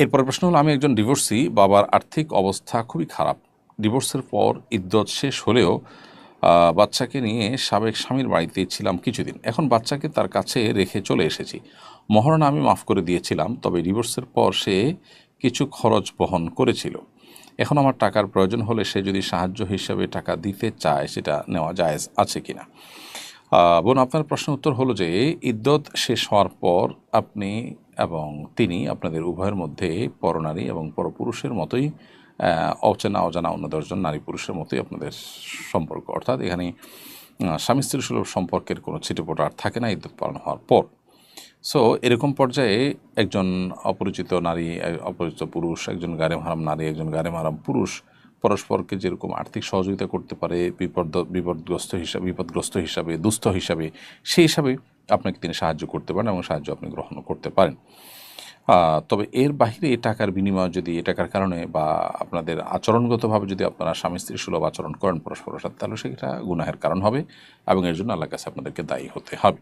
এরপরের প্রশ্ন হলো, আমি একজন ডিভোর্সি বাবার আর্থিক অবস্থা খুবই খারাপ। ডিভোর্সের পর ইদ্যত শেষ হলেও বাচ্চাকে নিয়ে সাবেক স্বামীর বাড়িতে ছিলাম কিছুদিন। এখন বাচ্চাকে তার কাছে রেখে চলে এসেছি। মহারণা আমি মাফ করে দিয়েছিলাম, তবে ডিভোর্সের পর সে কিছু খরচ বহন করেছিল। এখন আমার টাকার প্রয়োজন হলে সে যদি সাহায্য হিসাবে টাকা দিতে চায়, সেটা নেওয়া জায়েজ আছে কি না বোন, আপনার প্রশ্ন উত্তর হলো যে, ইদ্যত শেষ হওয়ার পর আপনি এবং তিনি আপনাদের উভয়ের মধ্যে পরনারী এবং পরপুরুষের মতোই অচেনা অজানা অন্য দশজন নারী পুরুষের মতোই আপনাদের সম্পর্ক। অর্থাৎ এখানে স্বামী স্ত্রী সুলভ সম্পর্কের কোনো ছিটেপোটা আর থাকে না ইদ্যত পালন হওয়ার পর। সো এরকম পর্যায়ে একজন অপরিচিত নারী, অপরিচিত পুরুষ, একজন গারেম মারাম নারী, একজন গারেম মারাম পুরুষ পরস্পরকে যেরকম আর্থিক সহযোগিতা করতে পারে, বিপদ, বিপদগ্রস্ত হিসাবে বিপদগ্রস্ত হিসাবে, দুস্থ হিসাবে, সেই হিসাবে আপনাকে তিনি সাহায্য করতে পারেন এবং সাহায্য আপনি গ্রহণ করতে পারেন। তবে এর বাহিরে এ টাকার বিনিময় যদি এ টাকার কারণে বা আপনাদের আচরণগতভাবে যদি আপনারা স্বামী স্ত্রী সুলভ আচরণ করেন পরস্পরের সাথে, তাহলে সেটা গুনাহের কারণ হবে এবং এর জন্য আল্লাহ কাছে আপনাদেরকে দায়ী হতে হবে।